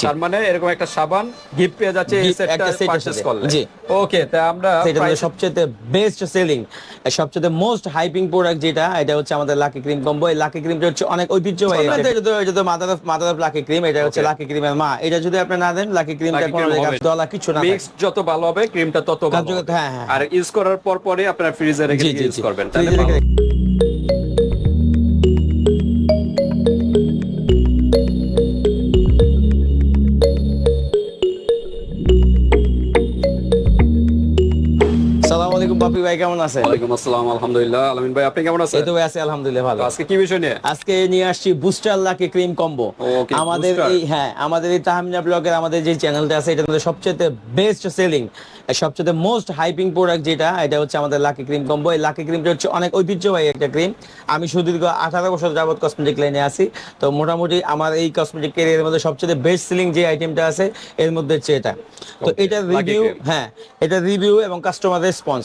তার মানে এরকম একটা সাবান গিফট পেয়ে যাচ্ছে এই সেটটা একটা পারচেজ করলে। জি। ওকে তা আমরা সেটা সবচেয়ে বেস্ট সেলিং সবচেয়ে মোস্ট হাইপিং প্রোডাক্ট যেটা এটা হচ্ছে আমাদের লাকি ক্রিম কম্বো এই লাকি ক্রিমটা হচ্ছে অনেক ঐতিহ্যবাহী এটা। তো এটা তো mother of mother of lucky cream এটা হচ্ছে লাকি ক্রিমের মা। এটা যদি আপনি না দেন লাকি ক্রিমটা কোনো দলা কিছু না মিক্স যত ভালো হবে ক্রিমটা তত ভালো হ্যাঁ, হ্যাঁ, আর ইউজ করার পর পরে আপনার ফ্রিজে রেখে ইউজ করবেন তাহলে ভাই কেমন আছেন? ওয়ালাইকুম আসসালাম আলহামদুলিল্লাহ। আলামিন ভাই আপনি কেমন আছেন? এই তো ভাই আছি আলহামদুলিল্লাহ ভালো। আজকে কি বিষয় নিয়ে? আজকে নিয়ে আসছি বুস্টার লাকি ক্রিম কম্বো আমাদের এই হ্যাঁ আমাদের এই তাহমিনা ব্লগের আমাদের যে চ্যানেলটা আছে এটার মধ্যে সবচেয়ে বেস্ট সেলিং সবচেয়ে মোস্ট হাইপিং প্রোডাক্ট যেটা এটা হচ্ছে আমাদের লাকি ক্রিম কম্বো এই লাকি ক্রিমটা হচ্ছে অনেক ঐতিহ্যবাহী একটা ক্রিম আমি সুদীর্ঘ আঠারো বছর যাবত কসমেটিক লাইনে আছি। তো মোটামুটি আমার এই কসমেটিক ক্যারিয়ারের মধ্যে সবচেয়ে বেস্ট সেলিং যে আইটেমটা আছে এর মধ্যে হচ্ছে এটা। তো Lucky রিভিউ হ্যাঁ এটা রিভিউ এবং কাস্টমার রেসপন্স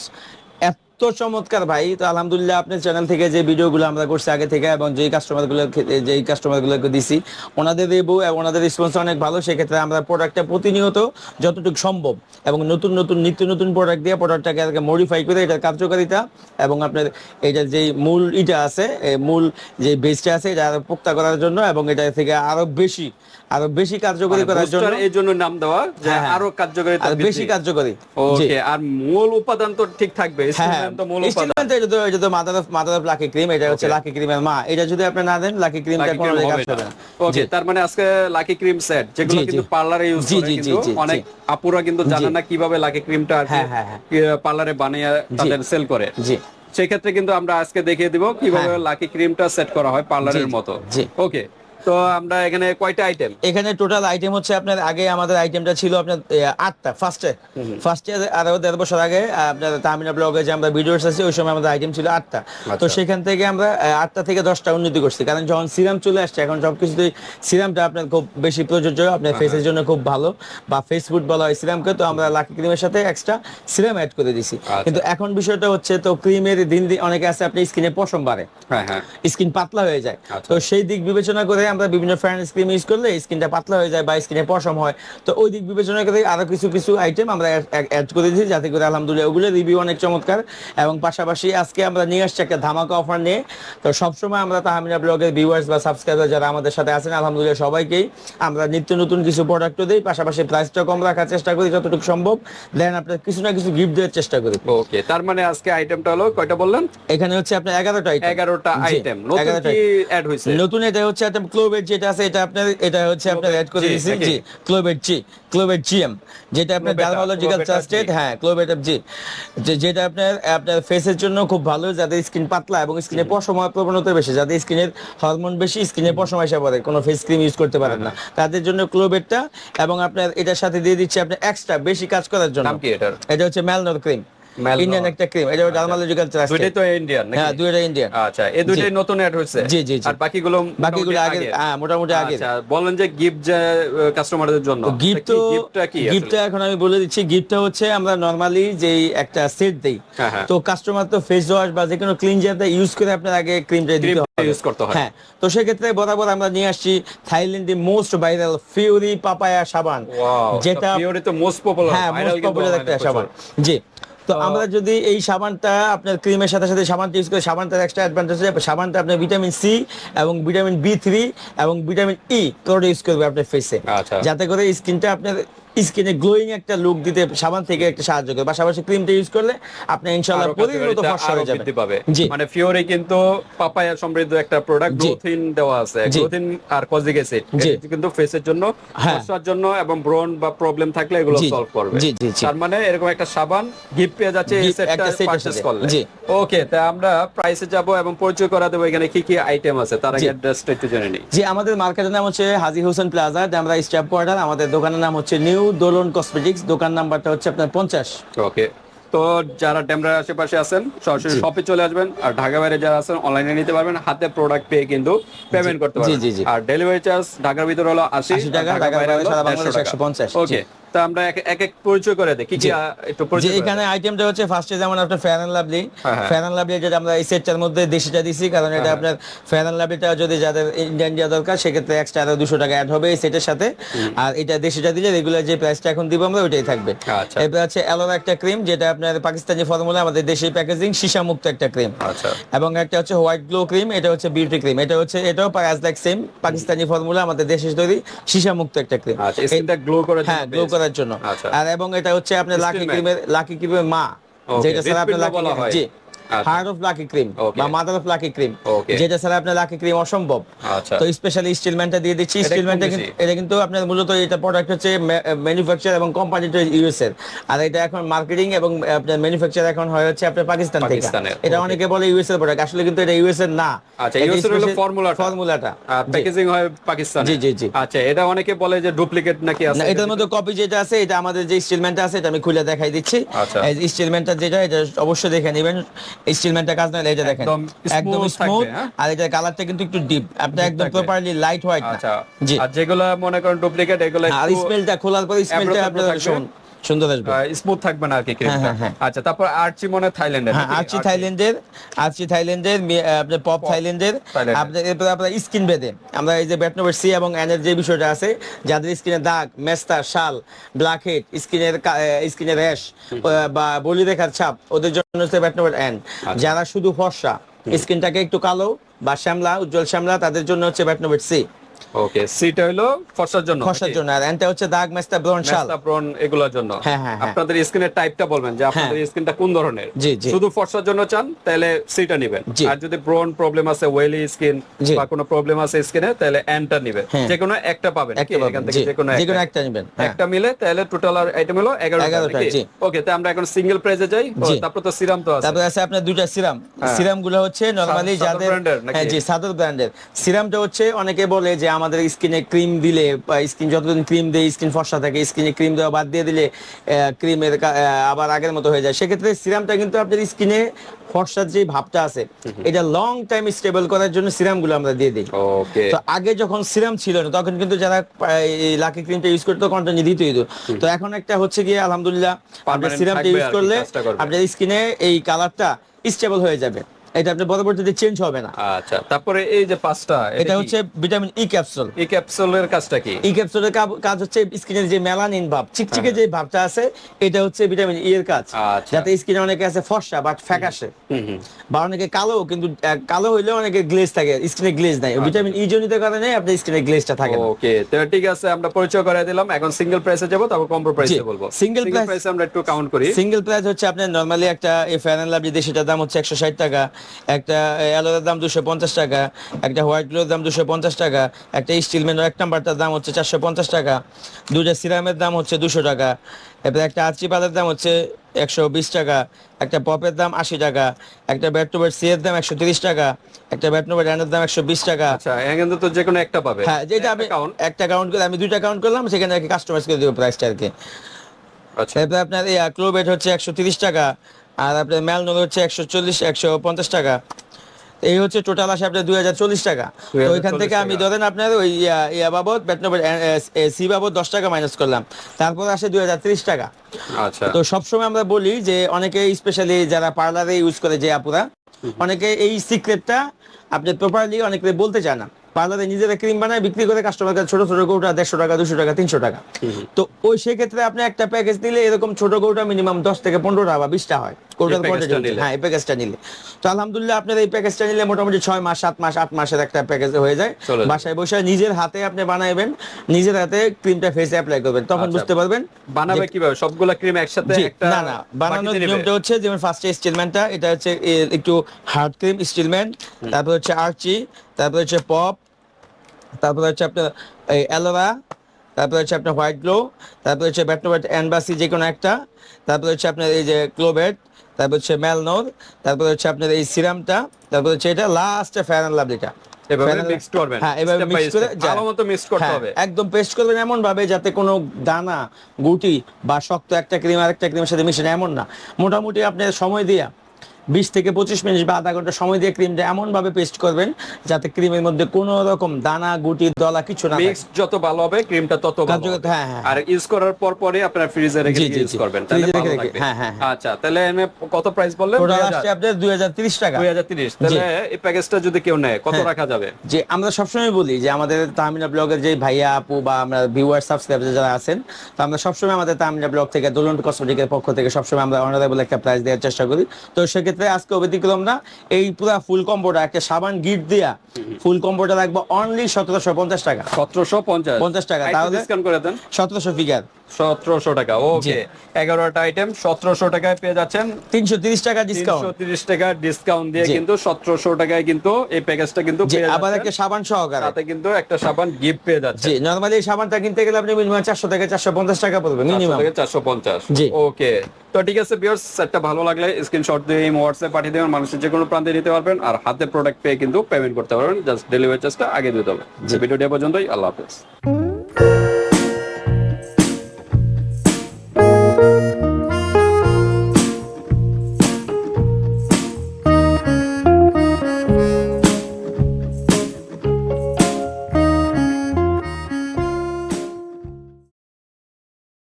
এত চমৎকার ভাই তো আলহামদুলিল্লাহ আপনার চ্যানেল থেকে যে ভিডিওগুলো আমরা করছি আগে থেকে এবং যেই কাস্টমারগুলো যেই কাস্টমারগুলোকে দিছি ওনাদের রিভিউ এবং ওনাদের রেসপন্স অনেক ভালো সেক্ষেত্রে আমরা প্রোডাক্টটা প্রতিনিয়ত যতটুকু সম্ভব এবং নতুন নতুন নিত্য নতুন প্রোডাক্ট দিয়ে প্রোডাক্টটাকে আগে মডিফাই করে এটার কার্যকারিতা এবং আপনার এটার যে মূল ইটা আছে মূল যে বেসটা আছে এটা আরও পোক্তা করার জন্য এবং এটা থেকে আরও বেশি আরও বেশি কার্যকরী মানে করার জন্য এই জন্য নাম দেওয়া যে হ্যাঁ, হ্যাঁ। আরও কার্যকারিতা আরও বৃদ্ধি। বেশি কার্যকরী ওকে আর মূল উপাদান তো ঠিক থাকবে হ্যাঁ Instrument তো মূল উপাদান। ইনস্ট্রুমেন্ট এটা তো mother of mother of lucky cream এটা হচ্ছে লাকি ক্রিমের মা। এটা যদি আপনি না দেন লাকি ক্রিমটা কোনো cream জায়গায় হবে কাজ না। না। ওকে তার মানে আজকে লাকি ক্রিম সেট যেগুলো জি, জি। কিন্তু পার্লারে ইউজ করে জি, জি, কিন্তু অনেক আপুরা কিন্তু জানে না কীভাবে লাকি ক্রিমটা আর হ্যাঁ, হ্যাঁ, হ্যাঁ। পার্লারে বানিয়ে তাদের সেল করে। জি। সেক্ষেত্রে কিন্তু আমরা আজকে দেখিয়ে দিব কীভাবে। লাকি ক্রিমটা সেট করা হয় পার্লারের মতো। ওকে তো আমরা এখানে কয়টা আইটেম এখানে টোটাল আইটেম হচ্ছে আপনার আগে আমাদের আইটেমটা ছিল আপনার আটটা ফার্স্টে ফার্স্টে আরও দেড় বছর আগে আপনার তামিনা ব্লগে যে আমরা ভিডিওস আছে ওই সময় আমাদের আইটেম ছিল আটটা। তো আচ্ছা। সেখান থেকে আমরা আটটা থেকে দশটা উন্নতি করছি। কারণ যখন সিরাম চলে আসছে এখন সিরামটা আপনার খুব বেশি প্রযোজ্য আপনার হ্যাঁ, ফেসের জন্য খুব ভালো। বা ফেস ফুড বলা হয় সিরামকে তো আমরা লাকি ক্রিমের সাথে এক্সট্রা সিরাম অ্যাড করে দিছি। আচ্ছা। কিন্তু এখন বিষয়টা হচ্ছে তো ক্রিমের দিন দিন অনেকে আছে আপনি স্কিনে পশম বাড়ে। হ্যাঁ হ্যাঁ। স্কিন পাতলা হয়ে যায়। আচ্ছা। তো সেই দিক বিবেচনা করে আমরা বিভিন্ন ফ্যান্স ক্রিম ইউজ করলে স্কিনটা পাতলা হয়ে যায় বা স্কিনে পশম হয়। তো ওই দিক বিবেচনা করে আরও কিছু কিছু আইটেম আমরা অ্যাড করে দিয়েছি যাতে করে আলহামদুলিল্লাহ ওগুলো রিভিউ অনেক চমৎকার এবং পাশাপাশি আজকে আমরা নিয়ে আসছি একটা ধামাকা অফার নিয়ে। তো সবসময় আমরা তাহমিনা ব্লগের ভিউয়ার্স বা সাবস্ক্রাইবার যারা আমাদের সাথে আছেন আলহামদুলিল্লাহ সবাইকেই আমরা নিত্য নতুন কিছু প্রোডাক্টও দিই। পাশাপাশি প্রাইসটা কম রাখার চেষ্টা করি যতটুকু সম্ভব। দেন আপনার কিছু না কিছু গিফট দেওয়ার চেষ্টা করি। ওকে তার মানে আজকে আইটেমটা হলো কয়টা বললেন? এখানে হচ্ছে আপনার এগারোটা আইটেম এগারোটা আইটেম নতুন কি অ্যাড হয়েছে নতুন এটা হচ্ছে একটা ক্লোবেট যেটা আছে এটা আপনার এটা হচ্ছে আপনার অ্যাড করে দিয়েছি। জি ক্লোবেট জি ক্লোবেট জিএম যেটা আপনার ডার্মালজিক্যাল ট্রাস্টেড হ্যাঁ ক্লোবেট জি যেটা আপনার আপনার ফেসের জন্য খুব ভালো যাদের স্কিন পাতলা এবং স্কিনে পশম প্রবণতা বেশি যাদের স্কিনের হরমোন বেশি স্কিনে পশম আসা পড়ে কোনো ফেস ক্রিম ইউজ করতে পারেন না। তাদের জন্য ক্লোবেটটা এবং আপনার এটার সাথে দিয়ে দিচ্ছে আপনার এক্সট্রা বেশি কাজ করার জন্য। এটা হচ্ছে ম্যালনোর ক্রিম। ইন্ডিয়ান একটা ক্রিম এটা ডার্মালজিক্যাল দুইটাই ট্রাস্টেড তো ইন্ডিয়ান হ্যাঁ দুইটা ইন্ডিয়ান আচ্ছা এই দুইটাই নতুন অ্যাড হয়েছে? জি, জি। আর বাকিগুলো বাকিগুলো আগে। হ্যাঁ মোটামুটি আগে আচ্ছা বলেন যে গিফট কাস্টমারদের জন্য গিফট গিফটটা কি গিফটটা এখন আমি বলে দিচ্ছি গিফটটা হচ্ছে আমরা নরমালি যেই একটা সেট দেই হ্যাঁ, হ্যাঁ। তো কাস্টমার তো ফেস ওয়াশ বা যে কোনো ক্লিনজারটা ইউজ করে আপনার আগে ক্রিমটা দিতে use করতে হয়। হ্যাঁ তো সেক্ষেত্রে বরাবর আমরা নিয়ে আসছি থাইল্যান্ডের মোস্ট ভাইরাল ফিউরি পাপায়া সাবান। যেটা Fiori তো মোস্ট পপুলার হ্যাঁ মোস্ট পপুলার একটা সাবান। জি তো আমরা যদি এই সাবানটা আপনার ক্রিমের সাথে সাথে সাবানটা ইউজ করি সাবানটার এক্সট্রা অ্যাডভান্টেজ আছে সাবানটা আপনার ভিটামিন সি এবং ভিটামিন বি থ্রি এবং ভিটামিন ই তোরা ইউজ করবে আপনার ফেসে আচ্ছা। যাতে করে স্কিনটা আপনার স্কিনে গ্লোয়িং একটা লুক দিতে সাবান থেকে একটা সাহায্য করে পাশাপাশি ক্রিমটা ইউজ করলে আপনি ইনশাআল্লাহ পরিণত ফর্সা হয়ে যাবে পাবে মানে ফিওরি কিন্তু পাপায়া সমৃদ্ধ একটা প্রোডাক্ট জি। গ্রোথিন দেওয়া আছে জি। গ্রোথিন আর কজিক অ্যাসিড। কিন্তু ফেসের জন্য হ্যাঁ। ফর্সার জন্য এবং ব্রন বা প্রবলেম থাকলে এগুলো সলভ করবে। তার মানে এরকম একটা সাবান গিফট পেয়ে যাচ্ছে এই সেটটা পারচেজ করলে। ওকে তা আমরা প্রাইসে যাব এবং পরিচয় করা দেবো এখানে কি কি আইটেম আছে তার আগে। অ্যাড্রেসটা একটু জেনে নিই জি আমাদের মার্কেটের নাম হচ্ছে হাজি হোসেন প্লাজা আমরা স্টাফ কোয়ার্টার আমাদের দোকানের নাম হচ্ছে নিউ দোলন কসমেটিক্স দোকান নাম্বারটা হচ্ছে আপনার পঞ্চাশ। ওকে। তো যারা ডেমরার আশেপাশে আছেন সরাসরি শপে চলে আসবেন। আর ঢাকা বাইরে যারা আছেন অনলাইনে নিতে পারবেন। হাতে প্রোডাক্ট পেয়ে কিন্তু পেমেন্ট করতে পারবেন। আর ডেলিভারি চার্জ ঢাকার ভিতরে হলো আশি 80 টাকা, ঢাকা বাইরে হলো সারা 150 বাংলাদেশে টাকা। 150 ওকে। তা আমরা এক এক পরিচয় করে কি কি একটু পরিচয় এখানে আইটেমটা হচ্ছে ফার্স্টে যেমন আপনার ফ্যান অ্যান্ড লাভলি হ্যাঁ, হ্যাঁ। ফ্যান অ্যান্ড লাভলি যেটা আমরা এই সেটটার মধ্যে দেশিটা দিছি কারণ এটা হ্যাঁ, আপনার ফ্যান অ্যান্ড লাভলিটা যদি যাদের ইন্ডিয়ান দেওয়া দরকার সেক্ষেত্রে এক্সট্রা আরও দুশো টাকা অ্যাড হবে এই সেটের সাথে। আর এটা দেশিটা দিলে রেগুলার যে প্রাইসটা এখন দিব আমরা ওইটাই থাকবে। আচ্ছা। এরপর আছে অ্যালোরা একটা ক্রিম যেটা আপনার পাকিস্তানি ফর্মুলা আমাদের দেশি প্যাকেজিং সীসা মুক্ত একটা ক্রিম আচ্ছা। এবং একটা হচ্ছে হোয়াইট গ্লো ক্রিম এটা হচ্ছে বিউটি ক্রিম এটা হচ্ছে এটাও লাইক সেম পাকিস্তানি ফর্মুলা আমাদের দেশে তৈরি সীসা মুক্ত একটা ক্রিম আচ্ছা গ্লো জন্য হ্যাঁ গ্লো best। করার জন্য আচ্ছা। আর এবং এটা হচ্ছে আপনার লাকি। ক্রিমের লাকি ক্রিমের মা যেটা স্যার আপনার। লাকি জি। হার্ট অফ লাকি ক্রিম বা মাদার অফ লাকি ক্রিম যেটা ছাড়া আপনার লাকি ক্রিম অসম্ভব। আচ্ছা। তো স্পেশালি স্টিলম্যানটা দিয়ে দিচ্ছি। স্টিলম্যানটা এটা কিন্তু আপনার মূলত এটা প্রোডাক্ট হচ্ছে ম্যানুফ্যাকচার এবং কোম্পানিটা ইউএস এর। আর এটা এখন মার্কেটিং এবং আপনার ম্যানুফ্যাকচার এখন হয় হচ্ছে আপনার পাকিস্তান থেকে। এটা অনেকে বলে ইউএস এর প্রোডাক্ট আসলে কিন্তু এটা ইউএস এর না। আচ্ছা, US এর হলো formula-টা। ফর্মুলাটা প্যাকেজিং হয় পাকিস্তানে জি, জি, জি। আচ্ছা এটা অনেকে বলে যে ডুপ্লিকেট নাকি আছে? না এটার মধ্যে কপি যেটা আছে এটা আমাদের যে স্টিলম্যানটা আছে এটা আমি খুলে দেখাই দিচ্ছি। আচ্ছা। এই স্টিলম্যানটা যেটা এটা অবশ্যই দেখে নেবেন। স্টিলম্যানটা কাজ না এটা দেখেন একদম স্মুথ হ্যাঁ? আর এটার কালারটা কিন্তু একটু ডিপ আপনি একদম প্রপারলি লাইট হোয়াইট আচ্ছা আর যেগুলা মনে করেন ডুপ্লিকেট এগুলা আর স্মেলটা খোলার পরে স্মেলটা আপনারা শুনুন? সুন- সুন্দর আসবে। স্মুথ থাকবে না আর কি হ্যাঁ, হ্যাঁ, হ্যাঁ। আচ্ছা তারপর আরচি মনে থাইল্যান্ডের হ্যাঁ নাকি? থাইল্যান্ডের আরচি থাইল্যান্ডের আপনার পপ থাইল্যান্ডের। আপনার এরপরে আপনার স্কিন ভেদে আমরা এই যে ব্যাটনোভার সি এবং এনের যে বিষয়টা আছে যাদের স্কিনে দাগ মেস্তা শাল ব্ল্যাক হেড স্কিনের স্কিনের র্যাশ বা বলি রেখার ছাপ ওদের জন্য হচ্ছে ব্যাটনোভার এন আচ্ছা। যারা শুধু ফর্সা স্কিনটাকে একটু কালো বা শ্যামলা উজ্জ্বল শ্যামলা তাদের জন্য হচ্ছে ব্যাটনোভার সি। ওকে সিটা হলো ফর্সার জন্য ফর্সার জন্য আর এনটা হচ্ছে দাগ মেস্তা ব্রন শাল। মেস্তাপ্রন এগুলোর জন্য। হ্যাঁ, হ্যাঁ, হ্যাঁ। আপনাদের স্কিনের টাইপটা বলবেন যে আপনাদের স্কিনটা কোন ধরনের? জি, জি। শুধু ফর্সার জন্য চান তাহলে সিটা নেবেন। আর যদি ব্রন প্রবলেম আছে ওয়েলি স্কিন বা কোনো প্রবলেম আছে স্কিনে তাহলে এনটা নেবেন। যে কোনো একটা পাবেন? এখান থেকে যে কোনো যে কোনো একটা নেবেন। একটা মিলে তাহলে টোটাল আর আইটেম হলো 11টা 11টা, জি। ওকে তো আমরা এখন সিঙ্গেল প্রাইসে যাই। তারপর তো সিরাম তো আছে। তারপরে আছে আপনার দুইটা সিরাম সিরামগুলো হচ্ছে নরমালি যাদের হ্যাঁ জি সাদর ব্র্যান্ডের সিরামটা হচ্ছে অনেকে বলে যে আমাদের স্কিনে ক্রিম দিলে স্কিন যতদিন ক্রিম দেয় স্কিন ফর্সা থাকে স্কিনে ক্রিম দেওয়া বাদ দিয়ে দিলে ক্রিমের আবার আগের মতো হয়ে যায়। সেক্ষেত্রে সিরামটা কিন্তু আপনার স্কিনে ফর্সার যে ভাবটা আছে এটা লং টাইম স্টেবল করার জন্য সিরামগুলো আমরা দিয়ে দিই। তো আগে যখন সিরাম ছিল না তখন কিন্তু যারা লাকি ক্রিমটা ইউজ করতো কন্টিনিউ দিত দিত তো এখন একটা হচ্ছে গিয়ে আলহামদুলিল্লাহ আপনার সিরামটা ইউজ করলে আপনার স্কিনে এই কালারটা স্টেবল হয়ে যাবে। এটা আপনার পরবর্তীতে চেঞ্জ হবে না। আচ্ছা তারপরে এই যে পাঁচটা এটা হচ্ছে ভিটামিন ই ক্যাপসুল এই ক্যাপসুলের কাজটা কি? ই ক্যাপসুলের কাজ হচ্ছে স্কিনের যে মেলানিন ভাব চিকচিকে যে ভাবটা আছে এটা হচ্ছে ভিটামিন ই এর কাজ। আচ্ছা। যাতে স্কিনে অনেকে আছে ফর্সা বাট ফ্যাকাশে। বা অনেকে কালো কিন্তু কালো হইলে অনেকে গ্লেজ থাকে স্কিনে গ্লেজ নাই। ভিটামিন ই জনিত কারণে আপনার স্কিনে গ্লেজটা থাকে ওকে তো ঠিক আছে আমরা পরিচয় করে দিলাম। এখন সিঙ্গেল প্রাইসে যাব তারপর কম্বো প্রাইসে বলব। সিঙ্গেল প্রাইসে আমরা একটু কাউন্ট করি। সিঙ্গেল প্রাইস হচ্ছে আপনার নরমালি একটা এই ফ্যান লাভলি সেটার দাম হচ্ছে একশো ষাট টাকা। একটা অ্যালোরার দাম দুশো পঞ্চাশ টাকা একটা হোয়াইট গ্লোর দাম দুশো পঞ্চাশ টাকা একটা স্টিলম্যান এক নাম্বারটার দাম হচ্ছে চারশো পঞ্চাশ টাকা দুটা সিরামের দাম হচ্ছে দুশো টাকা এরপরে একটা আর্চি পালের দাম হচ্ছে একশো বিশ টাকা একটা পপের দাম আশি টাকা একটা ব্যাট টু ব্যাট সি এর দাম একশো তিরিশ টাকা একটা ব্যাট টু ব্যাট দাম একশো বিশ টাকা। আচ্ছা তো যে কোনো একটা পাবে। হ্যাঁ যেটা আমি একটা কাউন্ট করে আমি দুইটা কাউন্ট করলাম সেখানে আর কি কাস্টমাইজ করে দেবো প্রাইসটা আর কি। আচ্ছা। আপনার এই ক্লোবেট হচ্ছে একশো তিরিশ টাকা আর আপনার ম্যালনোর হচ্ছে একশো চল্লিশ একশো পঞ্চাশ টাকা। এই হচ্ছে টোটাল আসে আপনার দুই হাজার চল্লিশ টাকা। তো ওইখান থেকে আমি ধরেন আপনার ওই ইয়া বাবদ ব্যাটনবের সি বাবদ দশ টাকা মাইনাস করলাম। তারপর আসে দুই হাজার ত্রিশ টাকা। আচ্ছা। তো সবসময় আমরা বলি যে অনেকে স্পেশালি যারা পার্লারে ইউজ করে যে আপুরা অনেকে এই সিক্রেটটা আপনি প্রপারলি অনেকে বলতে চায় না। পার্লারে নিজেরা ক্রিম বানায় বিক্রি করে কাস্টমার কাছে ছোট ছোট গৌটা দেড়শো টাকা দুশো টাকা তিনশো টাকা। তো ওই সেক্ষেত্রে আপনি একটা প্যাকেজ দিলে এরকম ছোট গৌটা মিনিমাম দশ থেকে পনেরোটা বা বিশটা হয়। প্যাকেজটা নিলে? হ্যাঁ এই প্যাকেজটা নিলে। তো আলহামদুলিল্লাহ আপনার এই প্যাকেজটা নিলে মোটামুটি ছয় মাস সাত মাস আট মাসের একটা প্যাকেজ হয়ে যায়। বাসায় বসে নিজের হাতে আপনি বানাইবেন নিজের হাতে ক্রিমটা ফেসে অ্যাপ্লাই করবেন। তখন আচ্ছা। বুঝতে পারবেন বানাবে কীভাবে? সবগুলা ক্রিম একসাথে জি, একটা না না বানানোর নিয়মটা হচ্ছে যেমন ফার্স্টে স্টিলম্যানটা এটা হচ্ছে একটু হার্ড ক্রিম স্টিলম্যান তারপর হচ্ছে আর্চি তারপর হচ্ছে পপ তারপর হচ্ছে আপনার তারপর হচ্ছে আপনার হোয়াইট গ্লো তারপর হচ্ছে ব্যাটনোভেট অ্যানবাসি যে কোনো একটা তারপর হচ্ছে আপনার এই যে ক্লোভেট তারপর হচ্ছে ম্যালনোর তারপর হচ্ছে আপনার এই সিরামটা তারপর হচ্ছে এটা লাস্টে ফ্যান অ্যান্ড লাভলিটা একদম পেস্ট করবেন এমন ভাবে যাতে কোনো দানা গুটি বা শক্ত একটা ক্রিম আর একটা ক্রিমের সাথে মিশে এমন না। মোটামুটি আপনার সময় দিয়া বিশ থেকে পঁচিশ মিনিট বা আধা ঘণ্টা সময় দিয়ে ক্রিমটা এমন ভাবে পেস্ট করবেন যাতে ক্রিমের মধ্যে কোনো রকম দানা গুটি দলা কিছু না মিক্স যত ভালো হবে ক্রিমটা তত ভালো হ্যাঁ, হ্যাঁ। আর ইউজ করার পর পরে আপনার ফ্রিজে রেখে ইউজ করবেন তাহলে ভালো রেখে রেখে, হ্যাঁ, হ্যাঁ, আচ্ছা তাহলে এনে কত প্রাইস বললেন? টোটাল আসছে হাজার তিরিশ টাকা। দুই হাজার তিরিশ। তাহলে এই প্যাকেজটা যদি কেউ নেয় কত হ্যাঁ। রাখা যাবে? যে আমরা সবসময় বলি যে আমাদের তামিনা ব্লগের যে ভাইয়া আপু বা আমরা ভিউয়ার সাবস্ক্রাইবার যারা আছেন তো আমরা সবসময় আমাদের তামিনা ব্লগ থেকে দোলন কসমেটিকের পক্ষ থেকে সবসময় আমরা অনারেবল একটা প্রাইস দেওয়ার চেষ্টা করি। তো সেক্ষেত্রে আজকে ব্যতিক্রম না। এই পুরা ফুল কম্বোটা একটা সাবান গিট দিয়া ফুল কম্বোটা রাখব অনলি সতেরোশো পঞ্চাশ টাকা। সতেরোশো পঞ্চাশ। 50 টাকা, তাহলে- সতেরোশো ফিগার সতেরোশো টাকা ওকে। এগারোটা আইটেম সতেরোশো টাকায় পেয়ে যাচ্ছেন। তিনশো তিরিশ টাকা ডিসকাউন্ট তিরিশ টাকা ডিসকাউন্ট দিয়ে কিন্তু সতেরোশো টাকায় কিন্তু এই প্যাকেজটা কিন্তু আবার একটা সাবান সহকারে। তাতে কিন্তু একটা সাবান গিফট পেয়ে যাচ্ছে নর্মালি এই সাবানটা কিনতে গেলে আপনি মিনিমাম চারশো থেকে চারশো পঞ্চাশ টাকা পড়বে মিনিমাম চারশো পঞ্চাশ। ওকে। তো ঠিক আছে বিয়ার্স সেটটা ভালো লাগলে স্ক্রিনশট দিয়ে এই হোয়াটসঅ্যাপ পাঠিয়ে দেবেন। মানুষের যে কোনো প্রান্তে নিতে পারবেন আর হাতে প্রোডাক্ট পেয়ে কিন্তু পেমেন্ট করতে পারবেন। জাস্ট ডেলিভারি চার্জটা আগে দিতে হবে ভিডিওটি পর্যন্তই আল্লাহ হাফেজ।